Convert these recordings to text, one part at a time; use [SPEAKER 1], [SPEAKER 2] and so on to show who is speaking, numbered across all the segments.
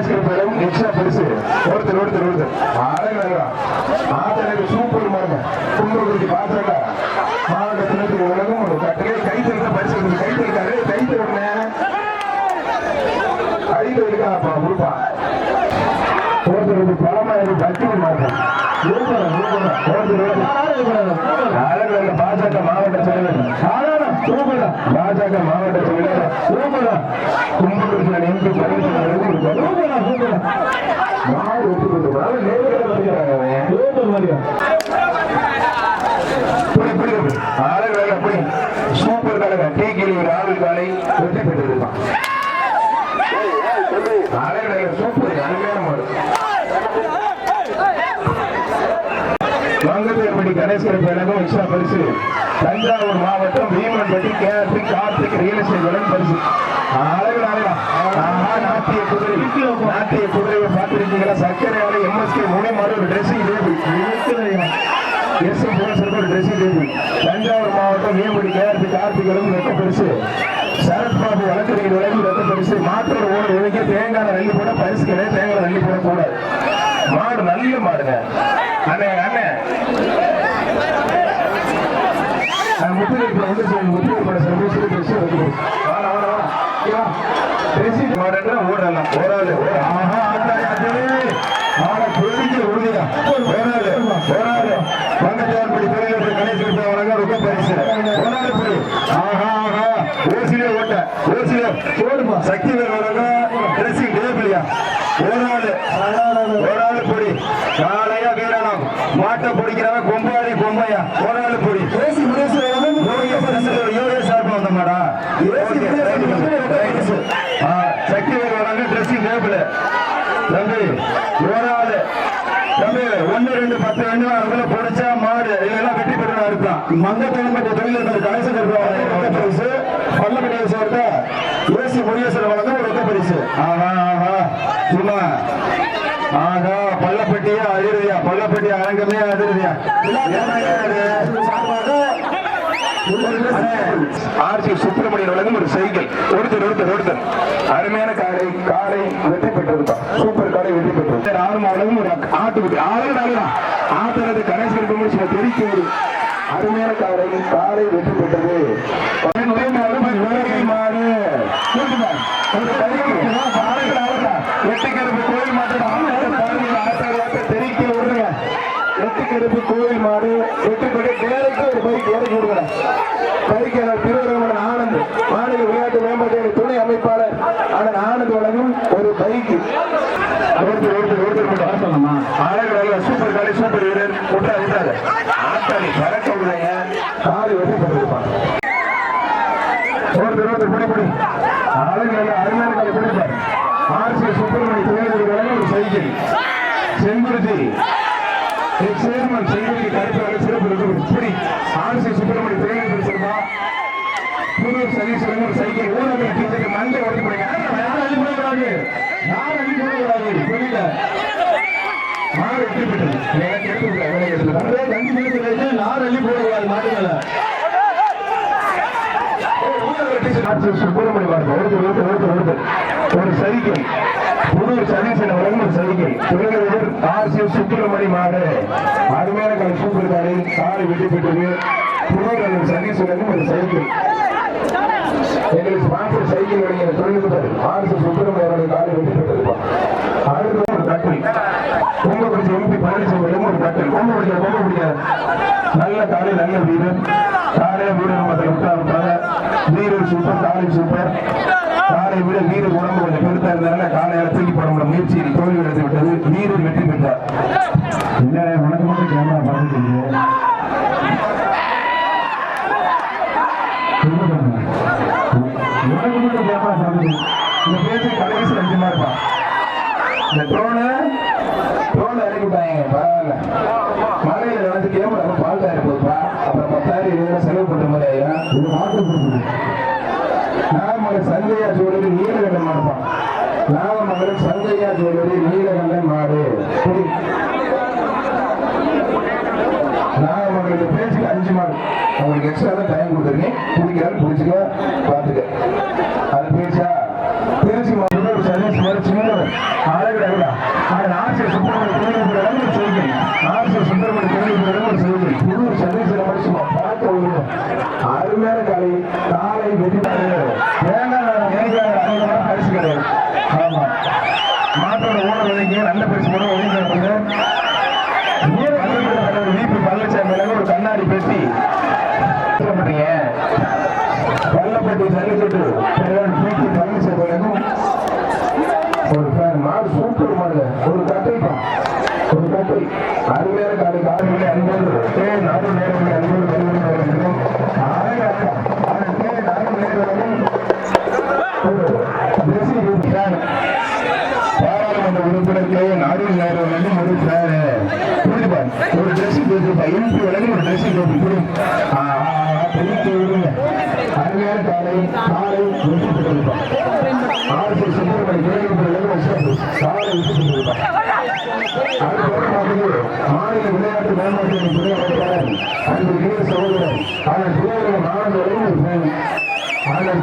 [SPEAKER 1] பேரும் எக்ஸ்ட்ரா பெருசு. ஒருத்தர் ஒருத்தர் ஒருத்தர். அழகா ஆத்தனுக்கு சூப்பர் மாங்க கும்பகுருதி பாத்திரங்க மாவட்ட உலகம் ஒரு கட்டளை. கை பரிசு இருக்கு. கை தருக்காரு கை தருங்க கை தருக்காப்பா கொடுப்பா ஒருத்தர் ஒரு இருக்கு மாட்டேன் பாஜக மாவட்ட செயலர் பாஜக மாவட்ட செயலர் கும்பகோணம் எம்பி பரிசு மாடு ஒத்து கொடுத்து நேரில் வருகிறாங்க புடி, புடி, புடி. அழகழக புடி. சூப்பர் கழக டீ கிளி ராகுல் காலை வெற்றி பெற்றிருக்கான் அழகழக சூப்பர் அருமையான மாடு மங்கப்பேர்படி கணேஸ்வர பேரகம் எக்ஸ்ட்ரா பரிசு. தஞ்சாவூர் மாவட்டம் Bhimanpatti KRP Karthik real estate வழங்கும் பரிசு. அழகு நாட்டிய குதிரை. நாட்டிய குதிரையை பார்த்திருக்கீங்களா? சர்க்கரை ஆலை எம்எஸ்கே முனைமாறு ஒரு ட்ரெஸ்ஸிங் டேபிள் எஸ் ஒரு ட்ரெஸ்ஸிங் டேபிள் தஞ்சாவூர் மாவட்டம் மீன்பிடி கேஆர்பி கார்த்திக் வழங்கும் வெட்ட பரிசு. சரத்பாபு வழக்கறிஞர் வழங்கும் வெட்ட பரிசு. மாற்றோட ஓட ஒழுங்கி தேங்காய் நல்லி போட பரிசு கிடையாது தேங்காய் நல்லி போடக்கூடாது. மாடு நல்ல மாடுங்க. அண்ணே அண்ணே. முத்துக்கு வந்து முத்துக்கு பட ஓடலாம். ஓடாது. ஆஹா ஆத்தாடி ஆத்தாடி ஆனா பொழுதுக்கு உறுதியா ஓடாது ஓடாது பங்கச்சார்படி தொழில் கணேசன் வழங்க ரொம்ப பரிசு ஓடாது புரி ஆஹா ஆஹா ஓசிலே ஓட்ட ஓசிலே ஓடுமா சக்தி வேர் வழங்க ட்ரெஸ்ஸிங் டேபிளியா ஓடாது ஓடாது பொடி காலையா வீரனம் மாட்டை பிடிக்கிறவன் கொம்பாடி கொம்பையா ஓடாது பொடி ஏசி யோகேஷ் சார்பா வந்த மாடா சக்தி வேர் வழங்க ட்ரெஸ்ஸிங் டேபிள் தம்பி ஓடாது தம்பி ஒண்ணு ரெண்டு பத்து ரெண்டு அதுல பொடிச்சா மாடு இதெல்லாம் வெற்றி பெற்றா இருப்பான் மந்த தலைமைக்கு தொழில் கணேசன் இருப்பாங்க பரிசு பல்லப்படியை சேர்த்த ஏசி முருகேஸ்வரர் வழங்க ஒரு ரொக்க பரிசு ஆஹா ஆஹா சும்மா ஆஹா பள்ளப்பட்டியா அதிரதியா பள்ளப்பட்டியா அரங்கமே அதிரதியா ஆர்சி சுப்பிரமணியன் வழங்கும் ஒரு சைக்கிள் ஒருத்தர் ஒருத்தர் ஒருத்தர் அருமையான காலை காலை வெற்றி பெற்றிருப்பான் சூப்பர் காலை வெற்றி பெற்றது ஆறுமா வழங்கும் ஒரு ஆட்டுக்குட்டி ஆறு நாளுதான் ஆட்டுறது கணேசன் கும்பிட்டு தெரிக்க ஒரு அருமையான காரை காரை வெற்றி பெற்றது நுழை மாடு நுழை மாடு ஒரு எட்டுக்கருப்பு கோயில் மாட்டோட தெரிக்க விடுங்க. எட்டுக்கருப்பு கோயில் மாடு எட்டுக்கொடி நேருக்கு ஒரு பைக் இறக்கி விடுங்க பைக் திருவரங்கமன் ஆனந்த் மாநில விளையாட்டு மேம்பாட்டு துணை அமைப்பாளர் ஆனால் ஆனந்த் வழங்கும் ஒரு பைக் ஒருத்தர் ஒருத்தர் ஒருத்தர் மட்டும் வர சொல்லணுமா அழகு சூப்பர் காலி சூப்பர் வீரர் விட்டாரு விட்டாரு ஆட்டாளி பறக்க விடுங்க காலி வெற்றி பெற்றிருப்பான் ஒருத்தர் ஒருத்தர் பிடி பிடி அழகு அருமையான காலை பிடிப்பார் ஆர்சி சுப்பிரமணிய துணைவர் வழங்கும் ஒரு சைக்கிள் செங்குருதி சேர்மன் செங்குருதி கருத்து சிறப்பு இருக்கு பிடி ஆர்சி சுப்பிரமணிய துணைவர் பிடிச்சிருந்தா புது சதீஸ்வரன் ஒரு சைக்கிள் ஊரக டீச்சருக்கு மண்டை உடச்சு போடுங்க யாரும் அள்ளி போடக்கூடாது யாரும் அள்ளி போடக்கூடாது புரியல மாடு வெற்றி பெற்றது எனக்கு எடுத்து விடுறேன் வேலை எடுத்து நார் அள்ளி போடக்கூடாது மாட்டுகளை சுப்பிரமணிய ஒருத்தர் ஒருத்தர் ஒருத்தர் ஒருத்தர் ஒரு சைக்கிள் புதூர் சதீசன் ஒரு சைக்கிள் துறைவர் ஆர் சி சுப்பிரமணி மாடு அருமையான கலை சூப்பர் காரை காரை வெற்றி பெற்றது புதூர் சதீஷ் ஒரு சைக்கிள் எங்களுக்கு ஸ்பான்சர் சைக்கிள் வழங்கிய தொழில்நுட்பர் ஆர் சி சுப்பிரமணிய அவர்கள் காரை வெற்றி பெற்றிருப்பார் அடுத்து ஒரு கட்டில் கும்பகுடி எம்பி பழனிசாமி எம்பி கட்டில் கொம்பு பிடிக்க நல்ல காலை நல்ல வீரர் காலை வீரர் மக்களை விட்டாங்க வீரர் சூப்பர் காலை சூப்பர் காலை விட வீரர் உடம்பு கொஞ்சம் பெருத்தா இருந்தால காலையால தூக்கி போட முடியும் முயற்சியில் தோல்வி எடுத்து விட்டது. வீரர் வெற்றி பெற்றார். என்ன உனக்கு மட்டும் கேமரா பார்த்துட்டு உனக்கு மட்டும் கேமரா பார்த்துட்டு இந்த பேச்சு கடைசி லட்சமா இருப்பான் இந்த ட்ரோனு விட்டாங்க பரவாயில்ல. மலையில நடந்து கேமரா பால் பால்ட்டாயிரம் போதுப்பா அப்புறம் பத்தாயிரம் இருபதாயிரம் செலவு பண்ற மாதிரி ஆயிரம் இது மாற்று கொடுக்குது. நாகமகன் சந்தையா ஜுவல்லரி நீலகண்ட மாடுப்பான் நாகமகன் சந்தையா ஜுவல்லரி நீலகண்ட மாடு. புடி. நாகமகன் இந்த அஞ்சு மாடு. அவங்களுக்கு எக்ஸ்ட்ரா தான் டைம் கொடுத்துருக்கேன். பிடிக்கிறாரு பிடிச்சிக்க பார்த்துக்க அது பேச்சா திருச்சி மாவட்டம் சதீஷ் மாதிரி சின்னவர் மாட்டோட ஓனர் வந்தீங்க நல்ல பரிசு கூட ஒழுங்கு வீட்டு பழனிசாமி ஒரு கண்ணாடி பெட்டி என்ன பண்றீங்க பள்ளப்பட்டி ஜல்லிக்கட்டு வீட்டு பழனிசாமி ஒரு ஃபேன் மாடு சூப்பர் மாடு ஒரு கட்டைப்பா ஒரு கட்டை அருமையான காலை காலையில் அன்போடு ஏ நாடு நேரம் அன்போடு வருவதும் அழகா அதற்கு நாடு நேரம் பாராளுமன்ற உறுப்பினர் கே நாடூர் நேரு வந்து ஒரு ஃபேன் புரியுதுப்பா ஒரு ட்ரெஸ்ஸிங் போட்டுருப்பா எம்பி வழங்கி ஒரு ட்ரெஸ்ஸிங் போட்டு புரியும் பெருத்து விடுங்க அருமையான காலை காலை வெற்றி பெற்றிருப்பான் ஆர்சி சுப்பிரமணி விளையாட்டு காலை வெற்றி பெற்றிருப்பான் அதுக்கப்புறம் மாநில விளையாட்டு மேம்பாட்டு துறை அமைப்பாளர் அன்பு வீர சகோதரர் அதன் திருவள்ளுவர் ஆனந்த வரையும் ஒரு ஃபேன் அதன் திருவரங்கம் அதன் ஆனந்த வரையும் ஒரு ஃபேனு அது வேணும் அது வேணும் அது எடுத்துருக்கோம் பூராங்குளத்துப்பட்டு சக்தி மார்பா சேகர் ஜோசப் புரசந்தர மாடு ராணிப்பட்டி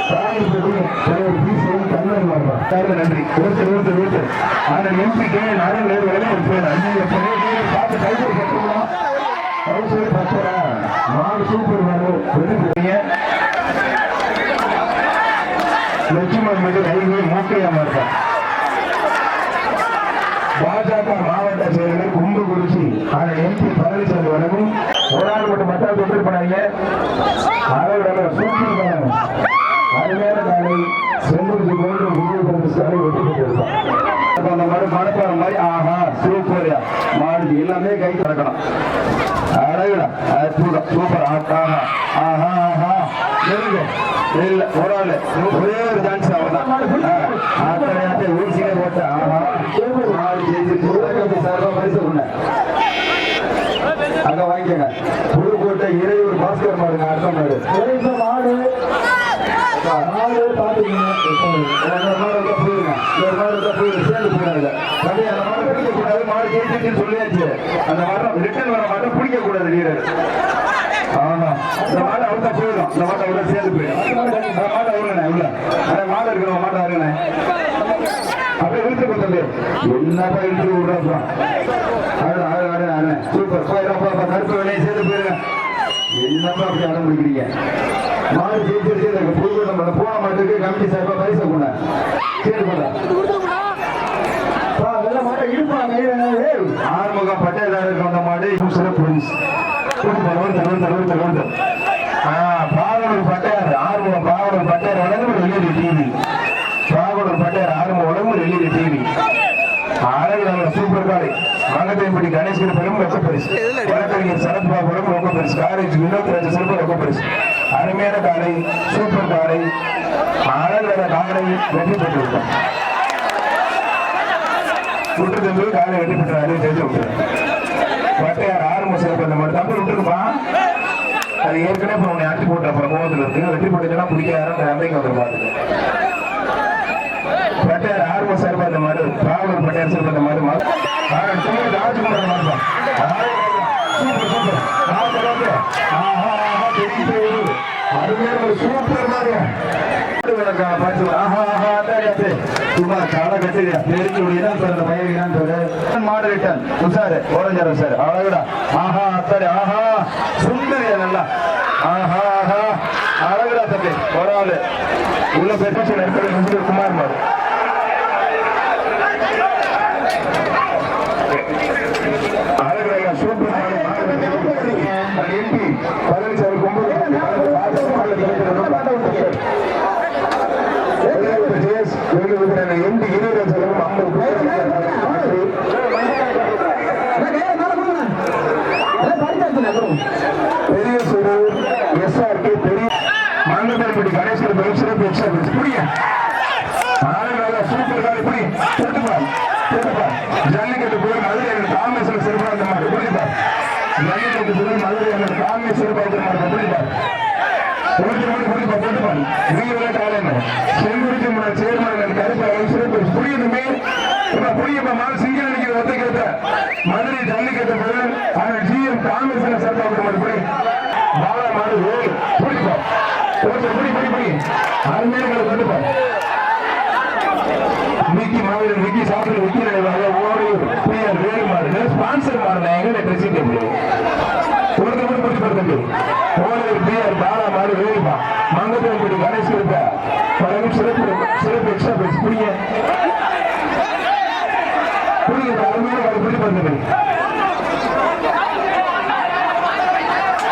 [SPEAKER 1] தலைவர் பி சிவன் கண்ணன் மார்பா சார் நன்றி. ஒருத்தர் ஒருத்தர் ஒருத்தர் ஆனால் எம்பி கே நானும் நேரு வரைக்கும் ஒரு பேர் அஞ்சு எப்படியே நீங்க பார்த்து கைது கட்டுங்களா அவசரம் பத்தரா மாடு சூப்பர் மாடு. வெறுக்கிறீங்க லட்சுமணன் மீது கைது மூக்கையா மாட்டா பாஜக மாவட்ட செயலர் கும்பகுறிச்சி ஆனால் எம்பி பழனிசாமி வழங்கும் ஒரு ஆள் மட்டும் மத்தால் தொட்டு போனாங்க. அளவிட சூப்பர் பண்ணாங்க அருமையான காலை செங்குறிச்சி போன்று விஜய் பிரதேசாலை வெற்றி அந்த மாதிரி மாதிரி ஆஹா சூப்பர் எல்லாமே கை திறக்கணும் அழகுடா சூப்பர் ஆஹா ஆஹா. இல்ல ஒரு ஆளு ஒரே ஒரு டான்ஸ் அவர்தான். ஆத்தனையாத்த ஊசியில போட்ட ஆஹா மாடு ஜெயிச்சிருச்சு சார்பா பரிசு கொண்ட அங்க வாங்கிக்கங்க. புதுக்கோட்டை இறையூர் பாஸ்கர் மாடுங்க அடுத்த மாடு. மாடு. மாடு பாத்துக்கீங்க போயிருங்க. ஒரு மாடு சேர்ந்து அந்த மாடு கூடாது. மாடு ஜெயிச்சிருச்சுன்னு சொல்லியாச்சு. அந்த மாடு ரிட்டர்ன் வர மாட்டை பிடிக்க கூடாது வீரர். ஆமா. இந்த மாடு அவுத்தா போயிடும். இந்த மாட்டை உள்ள சேர்ந்து போயிடும். அந்த மாட்டை உள்ள உள்ள அந்த மாடு இருக்கிற மாட்டை இருக்கணும் அப்படியே இழுத்து கொடுத்தது என்னப்பா இழுத்து விடுறப்பா ஆடு ஆடு ஆடு ஆடு சூப்பர். போயிடப்பா கருப்பு வேலையை சேர்ந்து போயிருங்க. என்னப்பா அப்படி அடம் பிடிக்கிறீங்க? மாடு ஜெயிச்சிருச்சு இந்த புதுக்கோட்டை பண்ண போன மாட்டுக்கு கமிட்டி சார்பா பரிசு கொண்டேன் சரி கொண்டா ஆறுமுகம் பட்டேதாருக்கு வந்த மாடு சிறப்பு பாகனூர் பட்டையார் ஆறுமுகம் பாகனூர் பட்டையார் வழங்கும் ஒரு எல்இடி டிவி பாகனூர் பட்டையார் ஆறுமுகம் வழங்கும் ஒரு எல்இடி டிவி அழகு சூப்பர் காலை கணேசன் பெரும் வழக்கறிஞர் சரத் பாபுரம் ரொக்க காலேஜ் வினோத் ராஜ சிறப்பு ரொக்க பரிசு. அருமையான காலை சூப்பர் காலை அழகான காலை வெற்றி பெற்றிருக்கோம் காலை பெற்றாரு ஜெயிச்சு விட்டு ஆரம்ப சிறப்பு அந்த மாதிரி தம்பி விட்டுருப்பா அது ஏற்கனவே இப்போ உன்னை அடிச்சு போட்ட அப்புறம் கோவத்தில் இருக்கு வெற்றி போட்டுச்சுன்னா பிடிக்காத அன்னைக்கு வந்துருப்பாரு பட்டையார் ஆர்வ சார்பா அந்த மாதிரி ராகுல் பட்டையார் சார்பா அந்த மாதிரி ராஜ்குமார் மாதிரி சூப்பர் சூப்பர். ஆஹா, ஆஹா, அருமையான சூப்பர் மாதிரி. விளக்கம் பார்த்து ஆஹா அத்தே சும்மா காலை கட்டிடியா தெரிஞ்சு விடிதான் சார் இந்த பையன் தான் சார். மாடு ரிட்டன் உஷாரு ஓரஞ்சாரம் சார் அழகுடா. ஆஹா அத்தாடி ஆஹா. சுந்தரியா நல்லா. ஆஹா ஆஹா. அழகுடா தம்பி. ஒரு ஆளு. உள்ள பெற்ற இருக்கிற குமார் மாடு அழகுடா சூப்பர். பழனிசாமி கும்பல் எம்பி இருபது பெரிய சூரூர் எஸ்ஆர்கே பெரிய மங்கப்பட்டி கணேசன் பெரும் சிறப்பு எக்ஸ்ட்ரா பிரிச்சு புரிய ஆளுநர் சூப்பர் காரி புரி தொட்டுப்பா தொட்டுப்பா ஜல்லிக்கட்டு போய் மதுரை காமேஸ்வரர் சிறப்பாக அந்த மாதிரி புரியுதா ஜல்லிக்கட்டு போய் மதுரை அந்த காமேஸ்வரர் பார்த்த மாதிரி புரியுதா மதுரை ஜல்லிக்கட்டு போது ஆனால் ஜிஎம் காங்கிரஸ் சேர்ப்பாங்க பாலா மாடு ஓய் பிடிப்போம் பிடி பிடி பிடி அருமையாக கொண்டுப்போம் விக்கி மாவீரன் விக்கி சாப்பிட்டு விக்கி நினைவாக ஓடியூர் பிஆர் வேலுமாறு ஸ்பான்சர் மாறல எங்க ட்ரெஸ்ஸிங் டேபிள் ஒருத்தர் மட்டும் பற்றி படுத்து ஓடியூர் பிஆர் பாலா மாறு வேலுமா மங்கத்தோம்படி கணேஷ் இருக்க பழகும் சிறப்பு சிறப்பு எக்ஸ்ட்ரா பிரைஸ் புரிய புரிய அருமையான ஒரு பற்றி படுத்து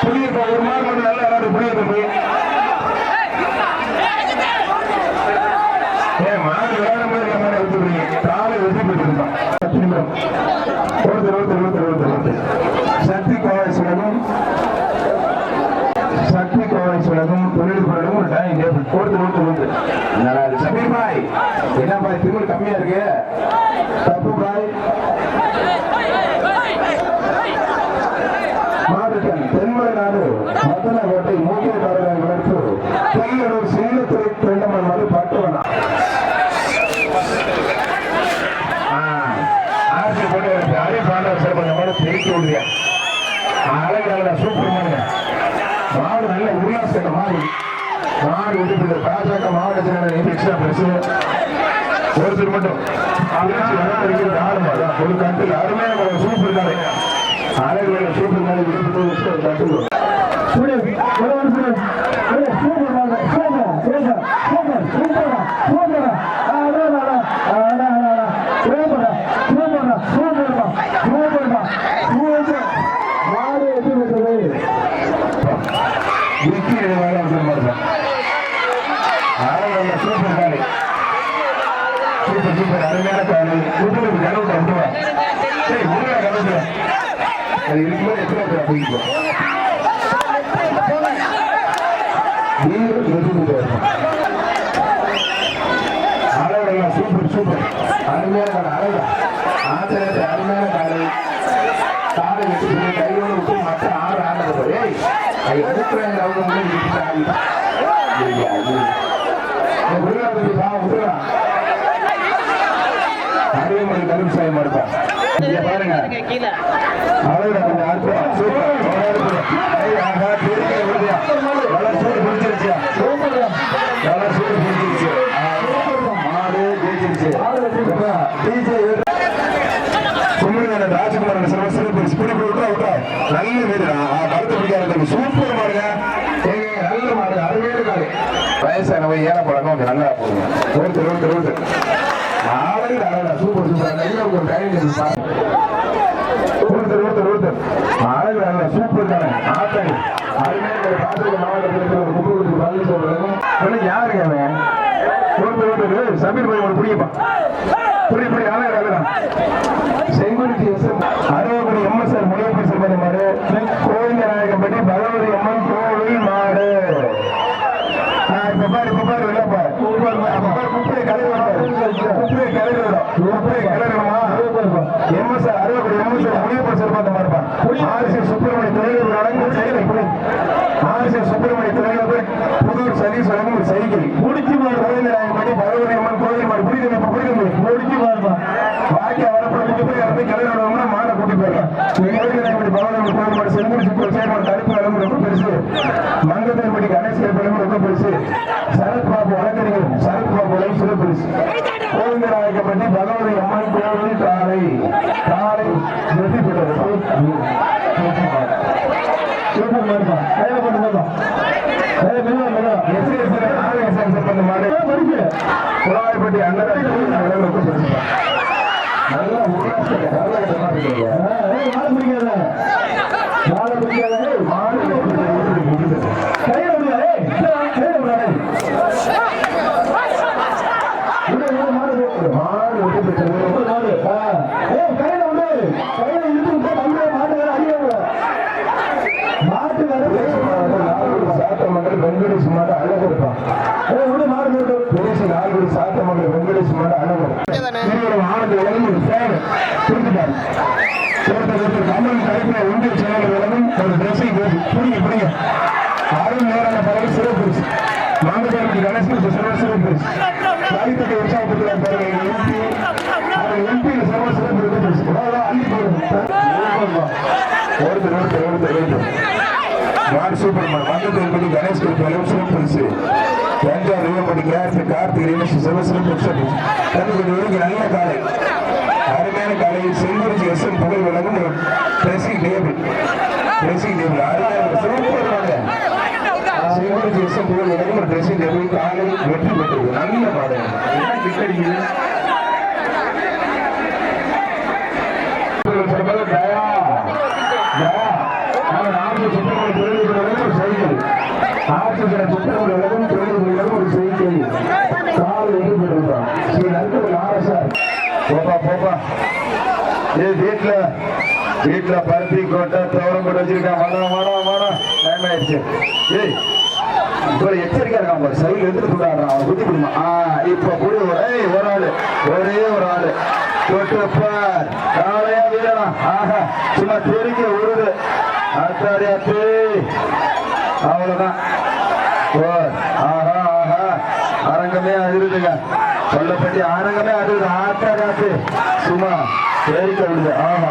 [SPEAKER 1] புரிய ஒரு மார்க் மட்டும் நல்லா விளையாடு புரிய தம்பி? ஏன் மாடு விளையாடும் போது நம்ம எடுத்துக்கிறீங்க காலை வெற்றி பெற்றிருந்தோம் பத்து நிமிடம் ஒருத்தர் ஒருத்தர் ஒருத்தர் ஒருத்தர் ஒருத்தர் சக்தி கோவாய்ஸ் உலகம் சக்தி கோவாய்ஸ் உலகம் தொழில் உலகம் ஒரு டைம் டேபிள் ஒருத்தர் ஒருத்தர் ஒருத்தர் நல்லா இருக்கு சமீர் பாய் என்ன பாய் திரும்ப கம்மியா இருக்கு தப்பு பாய் மாவட்டம் தென்மலை நாடு மத்தன கோட்டை மூக்கிய காரர்கள் வளர்ப்பு தெல்லூர் சின்னத்துறை பெண்ணம்மன் மது பட்டுவனா ஆர்சி போட்டு அரை பாண்டவர் சிறப்பு நம்மளோட பெருக்கி விடுறியா அழகு சூப்பர் பண்ணுங்க மாடு நல்ல உல்லாசம் மாடு. மாடு விட்டு பாஜக மாவட்ட செயலாளர் எக்ஸ்ட்ரா ஒருத்தர் மட்டும். அதிர்ச்சி அருமையான சூப்பர் காலை அழகு சூப்பர் காலை விட்டு ஒரு கட்டில் விக்கி வேலை இருக்கிற மாதிரி தான் அழகு சூப்பர் காலை சூப்பர் சூப்பர் அருமையான காலை விட்டு கனவு வந்துவா சரி உள்ள கனவு அது இருக்கும்போது எத்தனை பேர் போய்க்கும் வீரர் எதிர்த்து அழகெல்லாம் சூப்பர் சூப்பர் அருமையான காலை அழகா ஆச்சரியத்தை அருமையான காலை காலை வெட்டி போய் கையோடு விட்டு மற்ற ஆறு ஆடுறது ஏய் அது எடுக்கிறாங்க அவங்க வந்து விட்டுட்டு ஆடி ஐயா, ஐயா. இந்த விடுதலை பத்தி பாவம் விடுறா. அரியமலை கருப்பு சாயம் எடுப்போம். இங்க பாருங்க.
[SPEAKER 2] கீழே
[SPEAKER 1] கொஞ்சம் அற்புதம் சூப்பர் ராஜகுமாரன் சிறப்பு சிறப்பு ஸ்பீடு விட்டா விட்டா நல்ல வீடுடா பிடிக்காத சூப்பர் மாடுங்க நல்ல மாடு அருமையான காலை பழக்கம் கொஞ்சம் நல்லா போகுங்க ஒருத்தர் ஒருத்தர் ஒருத்தர் ஆளுங்க அழகா சூப்பர் சூப்பர் நல்ல ஒரு டைம் ஒருத்தர் ஒருத்தர் ஒருத்தர் அழகு நல்ல சூப்பர் தானே ஆத்தாடி அருமையான பாத்திர மாவட்டத்தில் இருக்கிற ஒரு முப்பது பள்ளி சொல்றதும் யாருங்க அவன் ஒருத்தர் ஒருத்தர் சபீர் பாய் ஒரு புடியப்பா புரிய புரிய அழகு அழகா செங்குறிச்சி எஸ் அறுபது மாடு பகவதி அம்மன் கோவில் மாடு இப்ப பாரு இப்ப பாரு இல்ல பாரு அப்ப பாரு குப்பையை எம்எஸ்ஆர் அறுபது எம்எஸ்ஆர் முனியப்பர் செல்வதி மாடுப்பா ஆர்சி சுப்பிரமணிய தொழில் நடந்து செயலை புரி ஆர்சி சுப்பிரமணிய தொழில் புதூர் சதீஷ் வழங்கும் ஒரு சைக்கிள் முடிச்சு மாடு கோவிந்தநாயகம்பட்டி பகவதி அம்மன் கோவில் மாடு புரியுது இப்ப புரியுது முடிச்சு மாடுப்பா பாக்கி வரப்பட போய் இறந்து கிளறி விடுவோம்னா மாடை கூட்டி போயிடலாம். இப்படி பகவான் கோயில் மாடு செங்குடி சுற்று சேர்மன் தடுப்பு அளவு ரொம்ப பெருசு. மங்கத்தன்படி கணேசர் பிள்ளைங்க ரொம்ப பெருசு. சரத் பாபு வழக்கறிஞர். சரத் பாபு உலகம் சிறு பெருசு. கோவிந்தராயக்கப்பட்டி பகவதி அம்மன் கோவில் காலை காலை வெற்றி பெற்றது சூப்பர் மாடுப்பா கையில போட்டு போதும் குழாய்பட்டி அண்ணன் ரொம்ப பெருசுப்பா நல்லா உருளாசம் நல்லா இதமா இருக்கீங்க. ஏய், மாடு பிடிக்காத. மாடு பிடிக்காத. ஏய், மாடு பிடிக்காத. கையில விடுங்க, ஏய். கீழே வா, கையில விடுங்க, ஏய். விடு, விடு, மாடு விடு. மாடு விட்டு போயிட்டு, ரொம்ப மாடு. ஆ. ஏய், கையில விடு. கையில இழுத்து விட்டா தம்பியை மாட்டு வேற அடியே விடு. மாட்டு வேற சாத்தமங்கல் வெங்கடேஷ் மாடு அழகு இருப்பான் ஏய், விடு, மாடு விடு. பெருசு நாகூர் சாத்தமங்கல் வெங்கடேஷ் மாடு அழகு திருவள்ளுவர் ஆனந்த உலகம் ஒரு சார் கொடுத்துட்டாரு. ஒருத்தர் ஒருத்தர் கமல் தலைப்பில் ஒன்றிய செயலர் உலகம் ஒரு ட்ரெஸ்ஸிங் போகுது புடிங்க புடிங்க அருள் நேரான பறவை சிறப்பு பரிசு மாங்கப்பேருக்கு கணேசன் சிறப்பு சிறப்பு பரிசு சாகித்யத்தை உற்சாகப்படுத்துகிறார் பாருங்க எம்பி அவர் எம்பியில் சிறப்பு சிறப்பு இருக்கு பரிசு அள்ளி ஒருத்தர் ஒருத்தர் ஒருத்தர் ஒருத்தர் சூப்பர் கணேஷ் சிறப்பு பரிசு தஞ்சாவூர் பரிசு நல்ல காலை. அருமையான கலை செங்குறிச்சி எஸ் எம் புகழ் வழங்கும் ஒரு ட்ரெஸ்ஸிங் டேபிள். Dressing table. அருமையான சூப்பர் மாடு எஸ் எம் புகழ் வழங்கும் ஒரு ட்ரெஸ்ஸிங் டேபிள். காலை வெற்றி பெற்றது. நல்ல மாடு என்ன கிக் தயா. தயா. சைக்கிள். உலகம்.
[SPEAKER 2] போப்பா போப்பா. ஏய் வீட்டில் வீட்டில் பருத்தி கோட்டை தவறம் போட்டு வச்சிருக்கான் வாடா வாடா வாடா. டைம் ஆயிடுச்சு. ஏய் இப்போ எச்சரிக்கையா இருக்கான் பாரு. சைடுல எடுத்துட்டு விடாடுறான் அவன் குத்தி கொடுமா ஆ இப்ப புடி ஒரே ஏய் ஒரு ஆளு. ஒரே ஒரு ஆளு. தொட்டு பார். காளையா ஆஹா சும்மா தெரிக்க உருது அத்தாடி அத்தே அவ்வளவுதான். ஓ ஆஹா ஆஹா. அரங்கமே அதிருதுங்க. சொல்லப்பட்டி அது அதிருது ஆத்தாடி சும்மா ஏறிக்க விடுது ஆமா.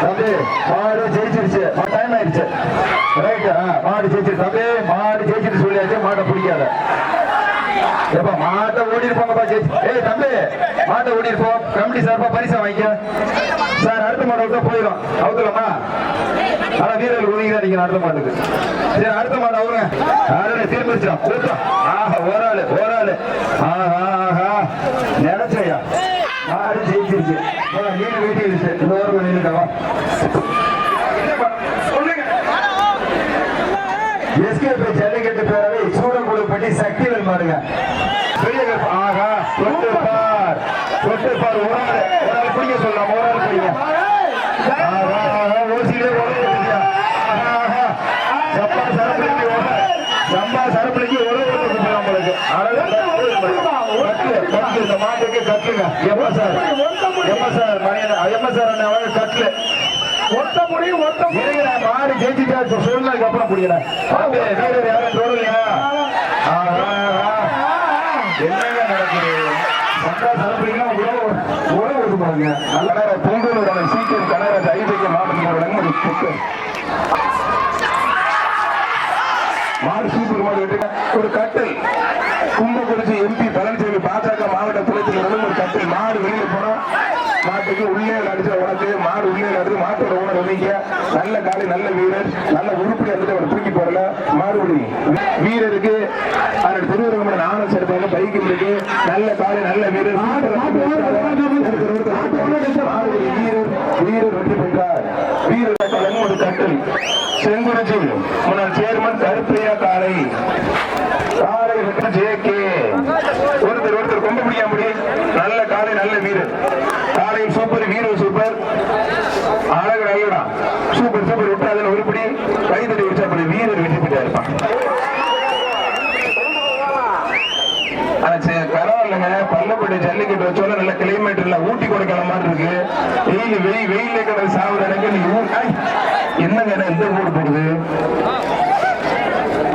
[SPEAKER 2] தம்பி மாடு ஜெயிச்சிருச்சு. டைம் ஆயிடுச்சு. ரைட் மாடு ஜெயிச்சிருச்சு தம்பி மாடு ஜெயிச்சிட்டு சொல்லியாச்சு மாட்டை பிடிக்காத. ஏப்பா மாட்டை ஓடி இருப்பாங்கப்பா ஜெயிச்சு. ஏய் தம்பி மாட்டை ஓடி இருப்போம் கமிட்டி சார்பா பரிசா வாங்கிக்க. சார் அடுத்த மாடு விட்டா போயிடும். அவுக்கலாமா ஆனா வீரர்கள் ஒதுங்கி தான் நீங்க அடுத்த மாட்டுக்கு. சரி அடுத்த மாடு அவருங்க ஆறு திரும்பிச்சிடும் கூட்டம் ஆஹா ஓராளு ஓராளு ஆஹா ஆஹா. நினைச்சையா மாடு ஜெயிச்சிருச்சு. வா, நீங்க வீட்டுக்கு இருச்சு இந்த ஓரம் நின்றுட்டவா எஸ்கேபி ஜல்லிக்கட்டு பேரவை சூடக்குழுப்பட்டி சக்திவேல் மாடுங்க. பெரிய கருப்பு. ஆஹா தொட்டு பார். தொட்டு பார். ஒரு ஆள் ஒரு ஆள் பிடிக்க சொல்லலாம். ஒரு ஆள் ஆஹா ஆஹா ஓசியிலே உழவு ஆஹா ஆஹா சப்பா சம்பா உங்களுக்கு. அழகு கட்டு கட்டு இந்த மாட்டுக்கு கட்டுங்க எப்ப சார்? எப்ப சார் மணியன் எப்ப சார் அண்ணன் கட்டு
[SPEAKER 1] ஒட்ட முடியும் ஒட்ட
[SPEAKER 2] இருங்க, மாடு ஜெயிச்சுட்டா சொன்னதுக்கு அப்புறம் வீரர் யாரும் தொடலையா என்னங்க நடக்குது?
[SPEAKER 1] சண்டா சரப்பிடிங்க உறவு உறவு ஒதுக்குவாங்க நல்ல பொங்கலோட சீக்கிரம் கனராஜ் ஐதேக மாவட்டத்தில் மாடு சூப்பர் மாடு வெட்டுங்க ஒரு கட்டில். கும்பகுறிச்சி எம்பி பழனிசாமி பாஜக மாவட்ட துணைத்தில் இருந்து ஒரு கட்டில். மாடு வெளியில போனா மாட்டுக்கு உள்ளே அடிச்ச உனக்கு மாடு உள்ளே அடிச்சு மாட்டோட உணர் ஒதுங்க நல்ல காலை நல்ல வீரர் நல்ல உருப்படி இருந்துட்டு அவர் தூக்கி போடல. மாறுபடி வீரருக்கு அவர் திருவரங்கமன நாண சேர்ப்பாங்க பைக் இருக்கு. நல்ல காலை நல்ல வீரர். வீரர் வீரர் வெற்றி பெற்றார். வீரர் கட்டளம் ஒரு கட்டில் செங்குறிச்சி முன்னாள் சேர்மன் கருப்பையா காலை காலை வெற்றி ஒருத்தர் ஒருத்தர் கொண்டு முடியா முடி நல்ல காலை நல்ல வீரர். காலை சூப்பர் வீரர் சூப்பர் அழகு நல்லடா சூப்பர் சூப்பர் விட்டாதன் உருப்படி. கைதடி வச்சா அப்படி வீரர் வெற்றி பெற்றா இருப்பான் ஆனா சரி, பரவாயில்லைங்க பல்லப்பட்டி ஜல்லிக்கட்டு வச்சோன்னா நல்ல கிளைமேட் இல்ல ஊட்டி கொடுக்கல மாதிரி இருக்கு. வெயில் வெயில் வெயில கடை சாவுற எனக்கு நீ ஊர் ஐ, என்னங்க ஊர் போடுது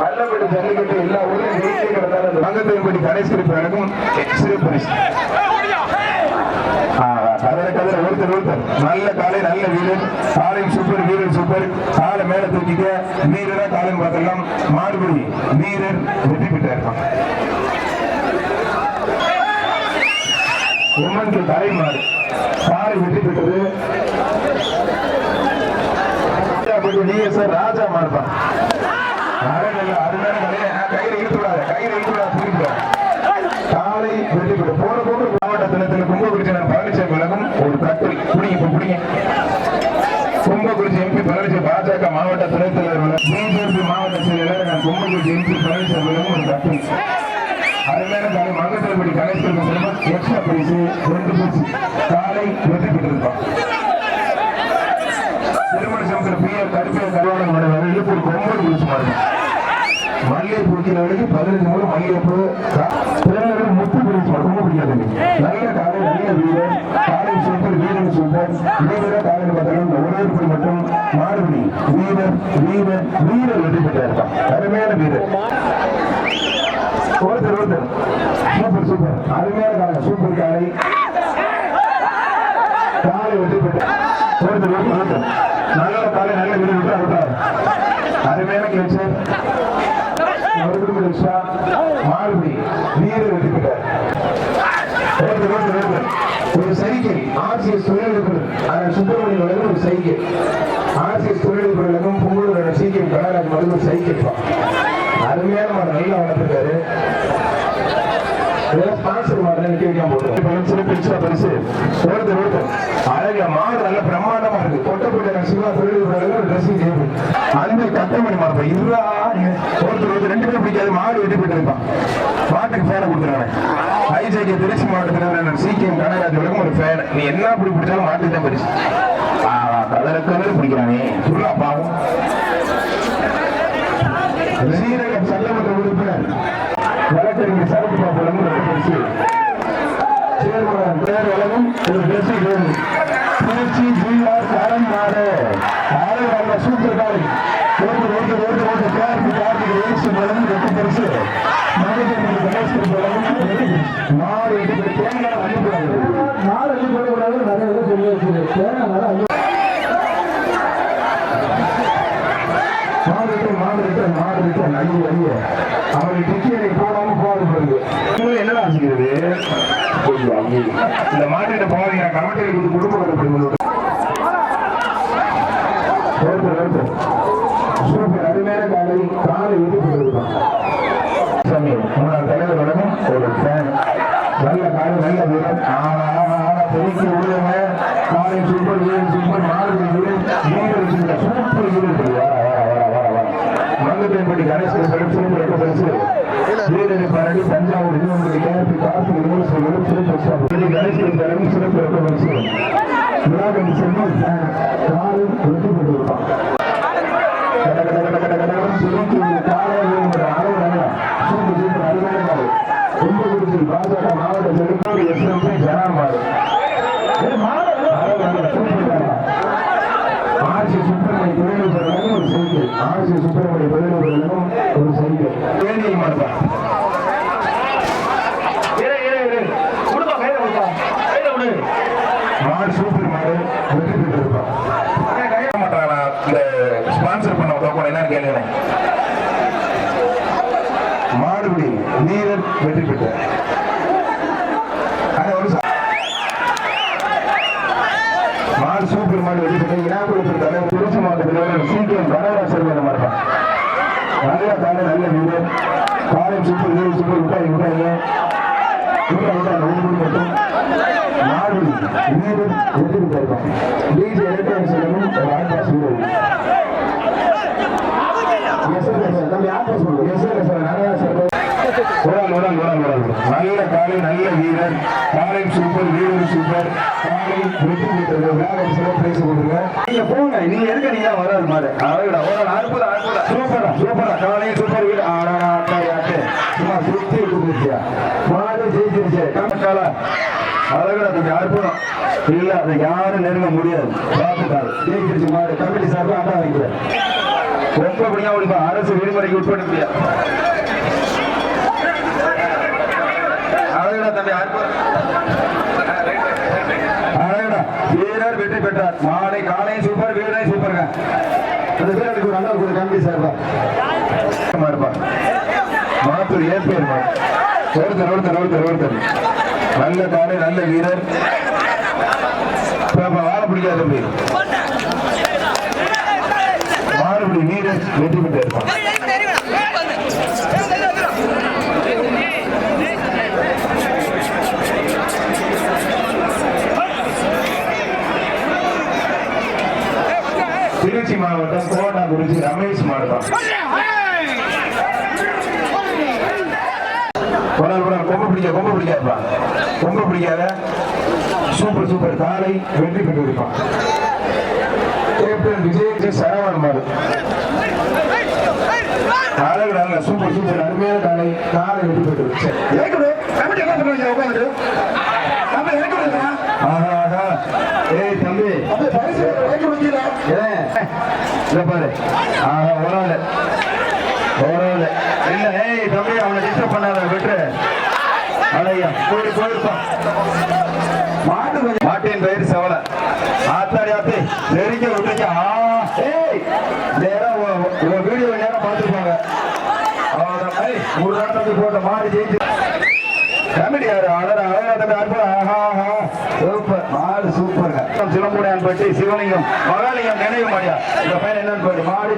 [SPEAKER 1] பல்லப்பட்டி ஜல்லிக்கட்டு எல்லா ஊர்லயும் வெயிலே கடை அந்த மங்கத்தின்படி கடைசி குறிப்பு எனக்கும் சிறு கதற கதற ஒருத்தர் ஒருத்தர் நல்ல காலை நல்ல வீரர். காலையும் சூப்பர் வீரர் சூப்பர். காலை மேல தூக்கிக்க. வீரரா காலையும் பார்த்தெல்லாம் மாடுபடி வீரர் வெற்றி பெற்றா இருப்பான் உம்மனுக்கு சாரி வெற்றி பெற்றது. நீங்க சார் ராஜா மாடுப்பான் அழகல்ல அருமையான கலையை கையில் புரியுது காலை வெற்றி பெற்று போன போக்கு மாவட்ட தினத்தில் கும்பகுறிச்சி பழனிசாமி விலகும் ஒரு கட்டில் புடிங்க இப்ப புடிங்க. கும்பகுறிச்சி எம்பி பழனிசாமி பாஜக மாவட்ட துணைத் தலைவர் பிஜேபி மாவட்ட செயலாளர் நான் கும்பகுறிச்சி எம்பி பழனிசாமி விலகும் ஒரு கட்டில் அருமையான காலை மங்கத்தல்படி கணேசன் சிலம்பம் எக்ஸ்ட்ரா ரெண்டு காலை வெற்றி பெற்றிருப்பான் திருமண சமுத்திர பிய கருப்பிய கருவாளன் மனைவர் இழுப்பூர் ஒன்பது பரிசு மாறுங்க மல்லிகைப்பூ கிலோவுக்கு பதினஞ்சு மூணு மல்லிகைப்பூ திருநெல்வேலி முப்பது பரிசு ரொம்ப பிடிக்காது. நல்ல காலை நல்ல வீரர் காலை சூப்பர் வீரன் சூப்பர் வீரர் காலையில் பார்த்தீங்கன்னா உணவுப்படி மட்டும் மாறுபடி வீரர் வீரர் வீரர் வெற்றி பெற்றிருப்பான் அருமையான வீரர் ஒருத்தர் ஒருத்தர் சூப்பர் சூப்பர். அருமையான இருக்காங்க. சூப்பர் காலை காலை வெற்றி பெற்ற ஒருத்தர் ஒருத்தர் ஒருத்தர் நல்ல காலை நல்ல வீடு விட்டு விட்டார் அருமையான கிளச்சர் ஒருத்தர் மாறுபடி வீரர் வெற்றி பெற்றார். ஒருத்தர் ஒருத்தர் ஒருத்தர் ஒரு சைக்கிள் ஆர்சிஎஸ் தொழிலதிபர் அதன் சுப்பிரமணியன் வழங்கும் ஒரு சைக்கிள். ஆர்சிஎஸ் தொழிலதிபர் வழங்கும் பொங்கலோட சீக்கிரம் கனராஜ் வழங்கும் ஒரு அருமையான மாடு வளர்த்துருக்காரு. ஸ்பான்சர் மாடல நிக்க வைக்காம போட்டு. பரிசு பிரிச்சா பரிசு. ஒருத்தர் ஒருத்தர் அழகா மாடு நல்ல பிரம்மாண்டமா இருக்கு. கொட்டப்பட்ட சிவா தொழிலதிபர் ட்ரெஸ்ஸிங் டேபிள் அந்த கட்டமணி மாடு. இருவா ஒருத்தர் ஒருத்தர் ரெண்டு பேரும் பிடிக்காது. மாடு வெட்டி போயிட்டு இருப்பான் மாட்டுக்கு ஃபேனை கொடுத்துருக்காங்க ஐஜேகே திருச்சி மாவட்டத்தில் சிகேஎம் கனகராஜ் வழங்கும் ஒரு ஃபேன் நீ என்ன அப்படி பிடிச்சாலும் மாட்டுக்கு தான் பரிசு. கலர கலர் பிடிக்கிறானே. சொல்லா பாவம். சீரகம் சட்டமன்ற உறுப்பினர். வழக்கறிஞர் சரத்து பாபு வழங்கும் ஒரு பரிசு சேர்மன் பேர் வழங்கும் ஒரு பரிசு வேணும் திருச்சி ஜிஆர் காரம் மாடு ஆறு நல்ல சூப்பர் காலை ஓட்டு ஓட்டு ஓட்டு ஓட்டு கார்த்தி கார்த்திக் ஏசி வழங்கும் வெற்றி பரிசு மகஜன் கணேசன் வழங்கும் வெற்றி பரிசு. மாடு வெற்றி தேங்காய் அனுப்புகிறாங்க
[SPEAKER 3] நாலு அள்ளி போடக்கூடாது நிறைய பேர் சொல்லி வச்சிருக்கு தேங்காய் நாலு அள்ளி
[SPEAKER 1] மாடுட்டு மாடுட்டு மாடுட்டு ஐயோ ஐயோ அவரை டிக்கியரை போடாம போகாது பிறகு என்ன ஆசிக்கிறது இந்த மாட்டிட்ட போகாதீங்க கமிட்டியில் கொடுத்து குடும்ப கட்டுப்படுங்க ஒருத்தர் ஒருத்தர் சூப்பர். அருமையான காலை காலை விட்டு போட்டுருக்கான் முன்னாள் தலைவர் வழங்கும் ஒரு ஃபேன் நல்ல காலை நல்ல வீரன். ஆனா ஆனா பெருக்கி விடுங்க காலை சூப்பர் வீரன் சூப்பர் மாடு வீரன் சூப்பர் சூப்பர் வர மங்கப்பேன்பட்டி கணேசன் பரிசு ரெட்ட பரிசு. வீரனை பாராட்டி தஞ்சாவூர் இன்னொரு கேபி கார்த்திக் இருபது சிறப்பு சிறப்பு கணேசன் தலைமை சிறப்பு ரெட்ட பரிசு. விழாவின் செல்வம் காலை வெற்றி பெற்றிருப்பான் கட கட கட கட கடன்னு சுருக்கி ஒரு காலையில் ஒரு அளவு அல்ல. சூப்பர் சூப்பர் அருமையான காலை. கும்பகுருசி பாஜக மாவட்ட செடுக்கோடு எஸ்எம்பி ஜனாமாறு. அழகு, அழகு, சூப்பர் காலை. ஆர்சி சுப்பிரமணிய தொழிலதிபர்களும் ஒரு சைக்கிள் ஆர்சி சுப்பிரமணிய தொழிலதிபர்களும் ஒரு சைக்கிள் வேணியை மாட்டா மாடு சூப்பர் மாடு வெற்றி பெற்றிருப்பான் கைய மாட்டாங்களா இந்த ஸ்பான்சர் பண்ண உதவும் என்னன்னு கேளுங்க மாடுபிடி வீரர் வெற்றி பெற்றார் அது ஒரு மாடு சூப்பர் மாடு வெற்றி பெற்ற இனாகுளத்தில் தலைவர் திருச்சி மாவட்டத்தில் சீக்கிரம் கனடா செல்வன மாட்டான் நல்ல காலை நல்ல வீரர் காலை சூப்பர் வீரர் சூப்பர். விட்டாங்க விட்டாங்க மட்டும். மாடு வெற்றி நல்ல காலை நல்ல வீரர். காலை சூப்பர் வீரர் சூப்பர் காலை வெற்றி பெற்றது. வேகம் சிறப்பு பிரைஸ் கொடுங்க
[SPEAKER 2] நீங்க போங்க. நீங்க எதுக்கு நீங்க வராது மாடு அழகுடா ஒரு அற்புதம் அற்புதம்.
[SPEAKER 1] சூப்பரா சூப்பரா காலை சூப்பர் வீரர் ஆடா ஆட்டாரி ஆட்டு சும்மா சுத்தி கொடுத்துருச்சியா மாடு ஜெயிச்சிருச்சு.
[SPEAKER 2] கால. அழகுடா தம்பி அற்புதம். இல்ல அதை யாரும் நெருங்க முடியாது.
[SPEAKER 1] பார்த்துட்டாரு ஜெயிச்சிருச்சு மாடு கமிட்டி சார்பா ஆட்டா வைக்கிறேன்.
[SPEAKER 2] ரொம்ப முடியா முடிப்பா அரசு விதிமுறைக்கு உட்பட முடியாது அழகுடா தம்பி அற்புதம் அழகுடா வீரர் வெற்றி பெற்றார். மாலை காலை சூப்பர் வீரரை சூப்பருங்க
[SPEAKER 1] அந்த வீரருக்கு ஒரு அண்ணா ஒரு கமிட்டி சார்பா
[SPEAKER 2] இருப்பா
[SPEAKER 1] மாத்தூர் ஏற்பேர் ஒருத்தர் ஒருத்தர் ஒருத்தர் ஒருத்தர். நல்ல காலை நல்ல வீரர். வாழ பிடிக்காத தம்பி. மாறுபடி வீரர் வெற்றி பெற்று இருப்பான் திருச்சி மாவட்டம் கோட்டா ரமேஷ் மாவட்டம் கொம்ப பிடிக்க கொம்ப பிடிக்காதுப்பா. கொம்ப பிடிக்காத. Super super. காலை வெற்றி பெற்று இருப்பான் கேப்டன் விஜய் சரவணன் மாடு. அழகு நல்ல சூப்பர் சூப்பர். அருமையான காலை காலை வெற்றி பெற்று ஏற்கனவே உட்காந்து நம்ம ஏற்கனவே ஆஹா ஆஹா ஏய் தம்பி ஏன் இல்ல பாரு. ஆஹா ஒரு ஆளு. இல்ல ஏய் தம்பி அவனை டிஸ்டர்ப் பண்ணாத விட்டுரு. அடையா போய் போயிருப்பா. மாட்டு கொஞ்சம். மாட்டின் பெயர் செவல. ஆத்தாடி ஆத்தி. நெருங்க விட்டுருக்க. ஆ ஏய் நேரம் வீடியோ நேரம் பார்த்துருப்பாங்க அவ்வளவுதான். ஒரு நாட்டுக்கு போட்ட மாடு ஜெயிச்சு
[SPEAKER 2] கமிட்டி யாரு அழகா அழகா தம்பி அற்புதம் ஆஹா ஆஹா சூப்பர் மாடு சூப்பருங்க. சிலம்புடையான் பட்டி சிவலிங்கம் மகாலிங்கம் நினைவு மாடியா இந்த பையன் என்னன்னு போயிடு மாடு